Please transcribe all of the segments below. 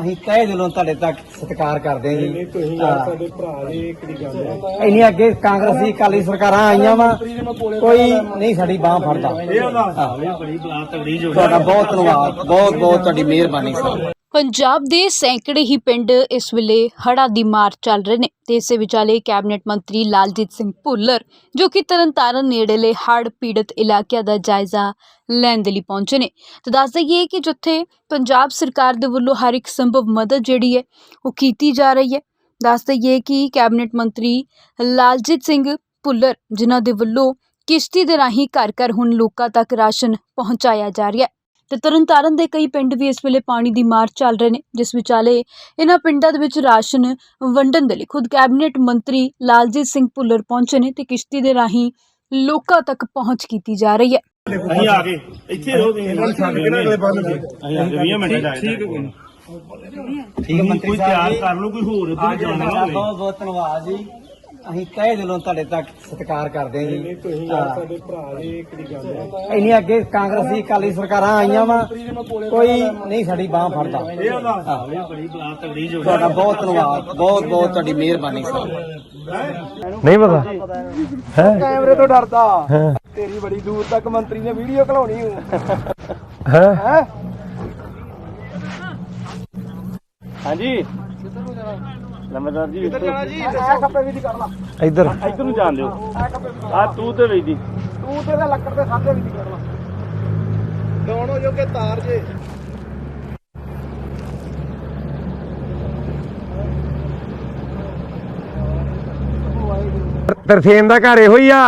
ਅਸੀਂ ਤਹਿ ਦਿਲੋਂ ਤੁਹਾਡੇ ਤੱਕ ਸਤਿਕਾਰ ਕਰਦੇ ਹਾਂ ਜੀ। ਤੁਸੀਂ ਯਾਰ ਸਾਡੇ ਭਰਾ ਦੀ ਇੱਕ ਦੀ ਗੱਲ ਹੈ? ਇੰਨੀ ਅੱਗੇ ਕਾਂਗਰਸੀ ਅਕਾਲੀ ਸਰਕਾਰਾਂ ਆਈਆਂ ਵਾ। ਕੋਈ ਨਹੀਂ। ਸਾਡੀ ਬਾਹ ਫੜਦਾ। ਬੜੀ ਬਲਾ ਤਗੜੀ ਜੋ ਤੁਹਾਡਾ ਬਹੁਤ ਧੰਨਵਾਦ। ਬਹੁਤ ਬਹੁਤ ਤੁਹਾਡੀ ਮਿਹਰਬਾਨੀ। ਸਰ ਪੰਜਾਬ ਦੇ ਸੈਂਕੜੇ ਹੀ ਪਿੰਡ ਇਸ ਵੇਲੇ ਹੜ੍ਹਾਂ ਦੀ ਮਾਰ ਚੱਲ ਰਹੇ ਨੇ ਤੇ ਇਸੇ ਵਿਚਾਲੇ ਕੈਬਨਿਟ ਮੰਤਰੀ ਲਾਲਜੀਤ ਸਿੰਘ ਭੁੱਲਰ, ਜੋ ਕਿ ਤਰਨਤਾਰਨ ਨੇੜੇਲੇ ਹੜ੍ਹ ਪੀੜਤ ਇਲਾਕਿਆਂ ਦਾ ਜਾਇਜ਼ਾ ਲੈਣ ਦੇ ਲਈ ਪਹੁੰਚੇ ਨੇ। ਤੇ ਦੱਸ ਦਈਏ ਕਿ ਜਿੱਥੇ ਪੰਜਾਬ ਸਰਕਾਰ ਦੇ ਵੱਲੋਂ ਹਰ ਇੱਕ ਸੰਭਵ ਮਦਦ ਜਿਹੜੀ ਹੈ, ਉਹ ਕੀਤੀ ਜਾ ਰਹੀ ਹੈ। ਦੱਸ ਦਈਏ ਕਿ ਕੈਬਨਿਟ ਮੰਤਰੀ ਲਾਲਜੀਤ ਸਿੰਘ ਭੁੱਲਰ, ਜਿਨ੍ਹਾਂ ਦੇ ਵੱਲੋਂ ਕਿਸ਼ਤੀ ਦੇ ਰਾਹੀਂ ਘਰ ਘਰ ਹੁਣ ਲੋਕਾਂ ਤੱਕ ਰਾਸ਼ਨ ਪਹੁੰਚਾਇਆ ਜਾ ਰਿਹਾ ਹੈ ਤੇ ਤਰਨਤਾਰਨ ਦੇ ਕਈ ਪਿੰਡ ਵੀ ਇਸ ਵੇਲੇ ਪਾਣੀ ਦੀ ਮਾਰ ਚੱਲ ਰਹੇ ਨੇ ਜਿਸ ਵਿਚਾਲੇ ਇਹਨਾਂ ਪਿੰਡਾਂ ਦੇ ਵਿੱਚ ਰਾਸ਼ਨ ਵੰਡਣ ਦੇ ਲਈ ਖੁਦ ਕੈਬਨਿਟ ਮੰਤਰੀ ਲਾਲਜੀਤ ਸਿੰਘ ਭੁੱਲਰ ਪਹੁੰਚੇ ਨੇ ਤੇ ਕਿਸ਼ਤੀ ਦੇ ਰਾਹੀਂ ਲੋਕਾਂ ਤੱਕ ਪਹੁੰਚ ਕੀਤੀ ਜਾ ਰਹੀ ਹੈ। ਅਸੀਂ ਆ ਗਏ ਇੱਥੇ ਰਹੋ ਤੁਸੀਂ। ਕਿਹੜਾ ਅਗਲੇ ਬੰਨ ਅਸੀਂ ਆ ਗਏ 20 ਮਿੰਟ ਦਾ ਠੀਕ ਹੈ। ਠੀਕ ਹੈ ਮੰਤਰੀ ਕੋਈ ਤਿਆਰ ਕਰ ਲਓ ਕੋਈ ਹੋਰ ਇੱਧਰ ਜਾਣਾ ਹੋਵੇ। ਬਹੁਤ ਬਹੁਤ ਧੰਨਵਾਦ ਜੀ। ਅਸੀਂ ਤਹਿ ਦਿਲੋਂ ਤੁਹਾਡੇ ਤੱਕ ਸਤਿਕਾਰ ਕਰਦੇ ਹਾਂ ਜੀ। ਤੁਸੀਂ ਸਾਡੇ ਭਰਾ ਦੀ ਇੱਕ ਦੀ ਗੱਲ ਹੈ? ਇੰਨੀ ਅੱਗੇ ਕਾਂਗਰਸੀ ਅਕਾਲੀ ਸਰਕਾਰਾਂ ਆਈਆਂ ਵਾ ਕੋਈ ਨਹੀਂ ਸਾਡੀ ਬਾਹ ਫੜਦਾ। ਤੁਹਾਡਾ ਬਹੁਤ ਧੰਨਵਾਦ ਬਹੁਤ ਬਹੁਤ ਤੁਹਾਡੀ ਮਿਹਰਬਾਨੀ ਸਰ। ਨਹੀਂ ਪਤਾ। ਹੈ। ਕੈਮਰੇ ਤੋਂ ਡਰਦਾ। ਤੇਰੀ ਬੜੀ ਦੂਰ ਤੱਕ ਮੰਤਰੀ ਨੇ ਵੀਡੀਓ ਘਲਾਉਣੀ ਹੂੰ ਹੈ। ਹੈ? ਹਾਂਜੀ। ਲੰਮੇਦਾਰ ਜੀ ਕਿੱਧਰ ਜਾਣਾ ਜੀ ਐ ਖੱਪੇ ਵੀ ਦੀ ਕਰਨਾ ਇੱਧਰ। ਇੱਧਰ ਨੂੰ ਜਾਣ ਦਿਓ। ਐ ਖੱਪੇ ਵੀ ਦੀ। ਆ ਤੂੰ ਤੇ ਵੇਦੀ ਤੂੰ ਤੇ ਲੱਕੜ ਤੇ ਸਾਦੇ ਵੀ ਦੀ ਕਰਨਾ ਦੋਨੋਂ ਜੋ ਕੇ ਤਾਰ ਜੇ। ਤਰਸੇਮ ਦਾ ਘਰ ਇਹੋ ਹੀ ਆ।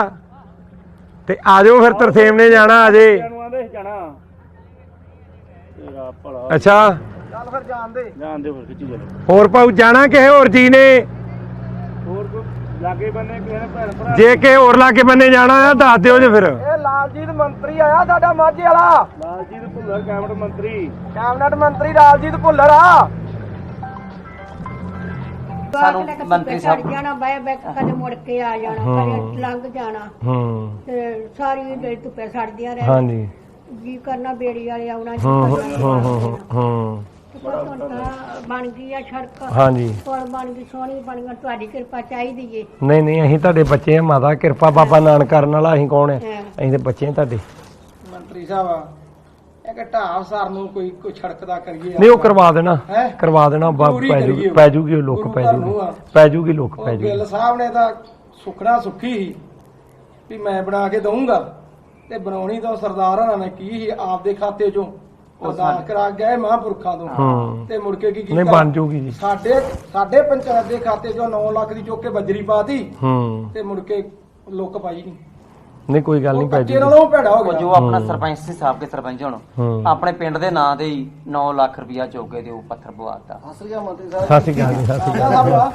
ਤੇ ਆ ਜਾਓ ਫਿਰ ਤਰਸੇਮ ਨੇ ਜਾਣਾ ਅਜੇ। ਜਾਣਾ। ਅੱਛਾ। ਚੱਲ ਫਿਰ ਜਾਣ ਦੇ। ਜਾਣ ਦਿਓ ਫਿਰ ਖਿੱਚੀ ਚਲੋ? ਹੋਰ ਪਾਉ ਜਾਣਾ ਕਿਸੇ ਹੋਰ ਜੀ ਨੇ? ਹੋਰ ਕੋਈ ਲਾਗੇ ਬੰਨੇ ਕਿਸੇ ਨੇ ਭੈਣ ਭਰਾ ਜੇ ਕਿਸੇ ਹੋਰ ਲਾਗੇ ਬੰਨੇ ਜਾਣਾ ਆ ਦੱਸ ਦਿਓ ਜੇ ਫਿਰ। ਇਹ ਲਾਲਜੀਤ ਮੰਤਰੀ ਆਇਆ ਸਾਡਾ ਮਾਝੇ ਵਾਲਾ। ਲਾਲਜੀਤ ਭੁੱਲਰ ਕੈਬਨਿਟ ਮੰਤਰੀ। ਕੈਬਨਿਟ ਮੰਤਰੀ ਲਾਲਜੀਤ ਭੁੱਲਰ ਆ। ਸਾਨੂੰ ਮੰਤਰੀ ਸਾਹਿਬ ਜਾਣਾ ਬਾਏ ਬੈਕ ਕਦੇ ਮੁੜ ਕੇ ਆ ਜਾਣਾ ਕਦੇ ਲੰਘ ਜਾਣਾ। ਹੂੰ। ਤੇ ਸਾਰੀ ਦਿਨ ਧੁੱਪੇ ਸੜਦੀਆਂ ਰਹਿ ਹਾਂਜੀ। ਜੀ ਕਰਨਾ ਬੇੜੀ ਵਾਲੇ ਆਉਣਾ ਜੀ ਹੂੰ ਕਰਨਾ। ਹੂੰ ਹੂੰ ਹੂੰ। ਤੇ ਪਰ ਹੁਣ ਤਾਂ ਬਣ ਗਈ ਆ ਸੜਕ। ਹਾਂਜੀ। ਪੁਲ ਬਣ ਗਈ ਸੋਹਣੀ ਬਣ ਗਈ ਤੁਹਾਡੀ ਕਿਰਪਾ ਚਾਹੀਦੀ ਏ। ਨਹੀਂ ਨਹੀਂ ਅਸੀਂ ਤੁਹਾਡੇ ਬੱਚੇ ਆ ਮਾਤਾ ਕਿਰਪਾ ਬਾਬਾ ਨਾਨਕ ਕਰਨ ਵਾਲਾ ਅਸੀਂ ਕੌਣ ਆ? ਹਾਂ। ਅਸੀਂ ਤੇ ਬੱਚੇ ਆ ਤੁਹਾਡੇ। ਮੰਤਰੀ ਸਾਹਿਬ ਇੱਕ ਢਾਹ ਸਰ ਨੂੰ ਕੋਈ ਕੋਈ ਛੜਕ ਦਾ ਕਰੀਏ ਨਹੀਂ ਉਹ ਕਰਵਾ ਦੇਣਾ। ਹੈਂ? ਕਰਵਾ ਦੇਣਾ ਬਾ- ਜ਼ਰੂਰੀ ਪੈ ਕਰੀਏ ਜੂਗੀ ਉਹ। ਪੈ ਜੂਗੀ ਉਹ ਲੋਕ ਗੁਰੂ ਪੈ ਘਰ ਜੂਗੀ। ਨੂੰ ਆ। ਪੈ ਜੂਗੀ ਲੋਕ ਪੈ ਉਹ ਜੂਗੀ। ਗਿੱਲ ਸਾਹਿਬ ਨੇ ਤਾਂ ਸੁਖਣਾ ਸੁੱਖੀ ਸੀ ਵੀ ਮੈਂ ਬਣਾ ਕੇ ਦਊਂਗਾ ਤੇ ਬਣਾਉਣੀ ਤਾਂ ਸਰਦਾਰ ਹਰਾਂ ਨੇ ਕੀ ਸੀ ਆਪਦੇ ਖਾਤੇ ਚੋਂ। ਅਰਦਾਸ ਕਰਾ ਗਏ ਮਹਾਂਪੁਰਖਾਂ ਤੋਂ। ਹੂੰ। ਤੇ ਮੁੜ ਕੇ ਕੀ ਕੀਤਾ? ਨਹੀਂ ਬਣ ਜੂਗੀ ਜੀ। ਸਾਡੇ ਸਾਡੇ ਪੰਚਾਇਤ ਦੇ ਖਾਤੇ ਚੋਂ 9 ਲੱਖ ਦੀ ਚੁੱਕ ਕੇ ਬੱਜਰੀ ਪਾਤੀ। ਹੂੰ। ਤੇ ਮੁੜ ਕੇ ਲੁੱਕ ਪਾਈ ਨਹੀਂ। ਨਹੀਂ ਕੋਈ ਗੱਲ ਨਹੀਂ ਕੱਚੇ ਜੂਗੀ ਨਾਲੋਂ ਭੈੜਾ ਹੋ ਗਿਆ। ਜੋ ਆਪਣਾ ਸਰਪੰਚ ਸੀ ਸਾਬਕੇ ਸਰਪੰਚ ਹੁਣ। ਆਪਣੇ ਪਿੰਡ ਦੇ ਨਾਂ ਤੇ ਹੀ 9 ਲੱਖ ਰੁਪਇਆ ਚੋਕੇ ਦੇ ਉਹ ਪੱਥਰ ਪਵਾਤਾ ਸਤਿ ਸ੍ਰੀ ਅਕਾਲ ਮੰਤਰੀ ਸਾਹਿਬ ਸਤਿ ਸ਼੍ਰੀ ਅਕਾਲ